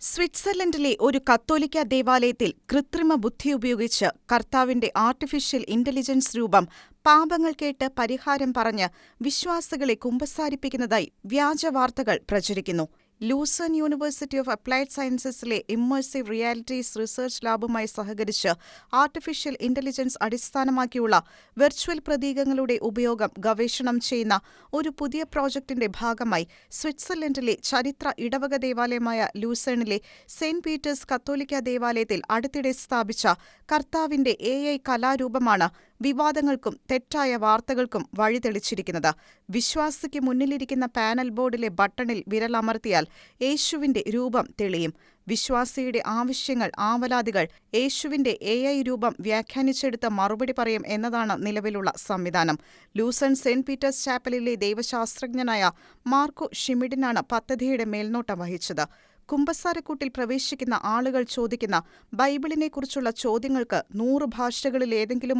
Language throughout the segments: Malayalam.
സ്വിറ്റ്സർലൻഡിലെ ഒരു കത്തോലിക്ക ദേവാലയത്തിൽ കൃത്രിമ ബുദ്ധി ഉപയോഗിച്ച് കർത്താവിന്റെ ആർട്ടിഫിഷ്യൽ ഇന്റലിജൻസ് രൂപം പാപങ്ങൾ കേട്ട് പരിഹാരം പറഞ്ഞ് വിശ്വാസികളെ കുമ്പസാരിപ്പിക്കുന്നതായി വ്യാജവാർത്തകൾ പ്രചരിക്കുന്നു. ലൂസേൺ യൂണിവേഴ്സിറ്റി ഓഫ് അപ്ലൈഡ് സയൻസസിലെ ഇമ്മേഴ്സീവ് റിയാലിറ്റീസ് റിസർച്ച് ലാബുമായി സഹകരിച്ച് ആർട്ടിഫിഷ്യൽ ഇന്റലിജൻസ് അടിസ്ഥാനമാക്കിയുള്ള വെർച്വൽ പ്രതീകങ്ങളുടെ ഉപയോഗം ഗവേഷണം ചെയ്യുന്ന ഒരു പുതിയ പ്രോജക്ടിന്റെ ഭാഗമായി സ്വിറ്റ്സർലൻഡിലെ ചരിത്ര ഇടവക ദേവാലയമായ ലൂസേണിലെ സെന്റ് പീറ്റേഴ്സ് കത്തോലിക്ക ദേവാലയത്തിൽ അടുത്തിടെ സ്ഥാപിച്ച കർത്താവിന്റെ എഐ കലാരൂപമാണ് വിവാദങ്ങൾക്കും തെറ്റായ വാർത്തകൾക്കും വഴിതെളിച്ചിരിക്കുന്നത്. വിശ്വാസിക്ക് മുന്നിലിരിക്കുന്ന പാനൽ ബോർഡിലെ ബട്ടണിൽ വിരലമർത്തിയാൽ യേശുവിന്റെ രൂപം തെളിയും. വിശ്വാസിയുടെ ആവശ്യങ്ങൾ, ആവലാതികൾ യേശുവിന്റെ എ ഐ രൂപം വ്യാഖ്യാനിച്ചെടുത്ത് മറുപടി പറയും എന്നതാണ് നിലവിലുള്ള സംവിധാനം. ലൂസൺ സെന്റ് പീറ്റേഴ്സ് ചാപ്പലിലെ ദൈവശാസ്ത്രജ്ഞനായ മാർക്കോ ഷിമിഡിനാണ് പദ്ധതിയുടെ മേൽനോട്ടം വഹിച്ചത്. കുമ്പസാരക്കൂട്ടിൽ പ്രവേശിക്കുന്ന ആളുകൾ ചോദിക്കുന്ന ബൈബിളിനെക്കുറിച്ചുള്ള ചോദ്യങ്ങൾക്ക് നൂറ്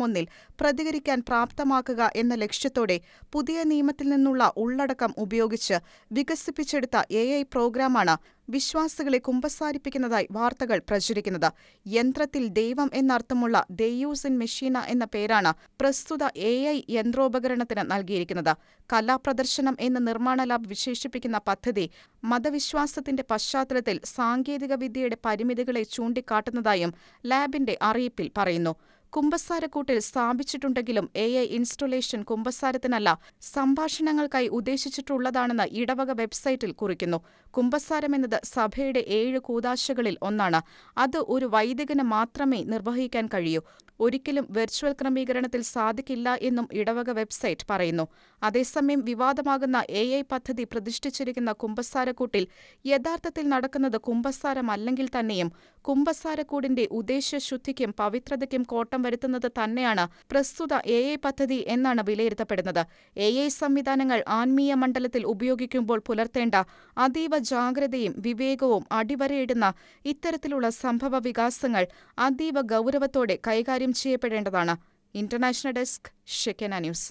ഒന്നിൽ പ്രതികരിക്കാൻ പ്രാപ്തമാക്കുക എന്ന ലക്ഷ്യത്തോടെ പുതിയ നിയമത്തിൽ നിന്നുള്ള ഉള്ളടക്കം ഉപയോഗിച്ച് വികസിപ്പിച്ചെടുത്ത എഐ പ്രോഗ്രാമാണ് വിശ്വാസികളെ കുമ്പസാരിപ്പിക്കുന്നതായി വാർത്തകൾ പ്രചരിക്കുന്നത്. യന്ത്രത്തിൽ ദൈവം എന്നർത്ഥമുള്ള ദെയൂസ് ഇൻ മെഷീന എന്ന പേരാണ് പ്രസ്തുത എ ഐ യന്ത്രോപകരണത്തിന് നൽകിയിരിക്കുന്നത്. കലാപ്രദർശനം എന്ന് നിർമ്മാണ ലാബ് വിശേഷിപ്പിക്കുന്ന പദ്ധതി മതവിശ്വാസത്തിന്റെ പശ്ചാത്തലത്തിൽ സാങ്കേതികവിദ്യയുടെ പരിമിതികളെ ചൂണ്ടിക്കാട്ടുന്നതായും ലാബിന്റെ അറിയിപ്പിൽ പറയുന്നു. കുമ്പസാരക്കൂട്ടിൽ സ്ഥാപിച്ചിട്ടുണ്ടെങ്കിലും എ ഐ ഇൻസ്റ്റലേഷൻ കുമ്പസാരത്തിനല്ല സംഭാഷണങ്ങൾക്കായി ഉദ്ദേശിച്ചിട്ടുള്ളതാണെന്ന് ഇടവക വെബ്സൈറ്റിൽ കുറിക്കുന്നു. കുമ്പസാരമെന്നത് സഭയുടെ ഏഴ് കൂതാശകളിൽ ഒന്നാണ്. അത് ഒരു വൈദികന് മാത്രമേ നിർവഹിക്കാൻ കഴിയൂ. ഒരിക്കലും വെർച്വൽ ക്രമീകരണത്തിൽ സാധിക്കില്ല എന്നും ഇടവക വെബ്സൈറ്റ് പറയുന്നു. അതേസമയം വിവാദമാകുന്ന എ ഐ പദ്ധതി പ്രതിഷ്ഠിച്ചിരിക്കുന്ന കുമ്പസാരക്കൂട്ടിൽ യഥാർത്ഥത്തിൽ നടക്കുന്നത് കുമ്പസാരമല്ലെങ്കിൽ തന്നെയും കുമ്പസാരക്കൂടിന്റെ ഉദ്ദേശ്യശുദ്ധിക്കും പവിത്രതയ്ക്കും കോട്ടം വരുത്തുന്നത് തന്നെയാണ് പ്രസ്തുത എ ഐ പദ്ധതി എന്നാണ് വിലയിരുത്തപ്പെടുന്നത്. എ ഐ സംവിധാനങ്ങൾ ആത്മീയ മണ്ഡലത്തിൽ ഉപയോഗിക്കുമ്പോൾ പുലർത്തേണ്ട അതീവ ജാഗ്രതയും വിവേകവും അടിവരയിടുന്ന ഇത്തരത്തിലുള്ള സംഭവ വികാസങ്ങൾ അതീവ ഗൗരവത്തോടെ കൈകാര്യം ചെയ്യപ്പെടേണ്ടതാണ്. International desk ഷെക്കന news